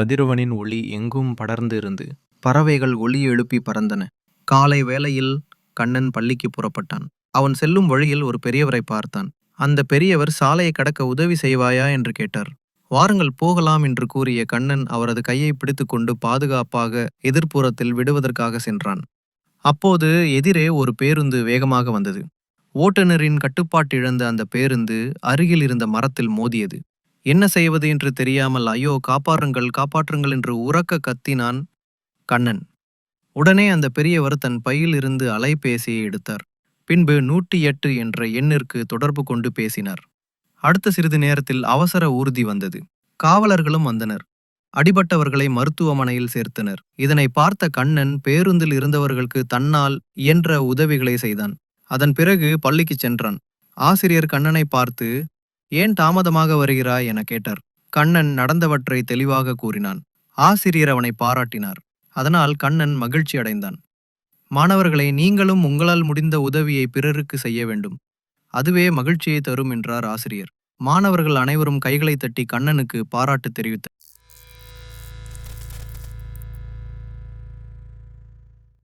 கதிரவனின் ஒளி எங்கும் படர்ந்து இருந்து பறவைகள் ஒளி எழுப்பி பறந்தன. காலை வேளையில் கண்ணன் பள்ளிக்கு புறப்பட்டான். அவன் செல்லும் வழியில் ஒரு பெரியவரை பார்த்தான். அந்த பெரியவர் சாலையை கடக்க உதவி செய்வாயா என்று கேட்டார். வாருங்கள் போகலாம் என்று கூறிய கண்ணன் அவரது கையை பிடித்துக்கொண்டு பாதுகாப்பாக எதிர்ப்புறத்தில் விடுவதற்காக சென்றான். அப்போது எதிரே ஒரு பேருந்து வேகமாக வந்தது. ஓட்டுநரின் கட்டுப்பாட்டிழந்த அந்த பேருந்து அருகில் இருந்த மரத்தில் மோதியது. என்ன செய்வது என்று தெரியாமல் ஐயோ காப்பாற்றுங்கள் காப்பாற்றுங்கள் என்று உறக்க கத்தினான் கண்ணன். உடனே அந்த பெரியவர் தன் பையில் இருந்து அலைபேசியை எடுத்தார். பின்பு நூற்றி எட்டு என்ற எண்ணிற்கு தொடர்பு கொண்டு பேசினார். அடுத்த சிறிது நேரத்தில் அவசர ஊர்தி வந்தது. காவலர்களும் வந்தனர். அடிபட்டவர்களை மருத்துவமனையில் சேர்த்தனர். இதனை பார்த்த கண்ணன் பேருந்தில் இருந்தவர்களுக்கு தன்னால் இயன்ற உதவிகளை செய்தான். அதன் பிறகு பள்ளிக்குச் சென்றான். ஆசிரியர் கண்ணனை பார்த்து ஏன் தாமதமாக வருகிறாய் என கேட்டார். கண்ணன் நடந்தவற்றை தெளிவாக கூறினான். ஆசிரியர் அவனை பாராட்டினார். அதனால் கண்ணன் மகிழ்ச்சி அடைந்தான். மாணவர்களை நீங்களும் உங்களால் முடிந்த உதவியை பிறருக்கு செய்ய வேண்டும். அதுவே மகிழ்ச்சியை தரும் என்றார் ஆசிரியர். மாணவர்கள் அனைவரும் கைகளை தட்டி கண்ணனுக்கு பாராட்டு தெரிவித்தனர்.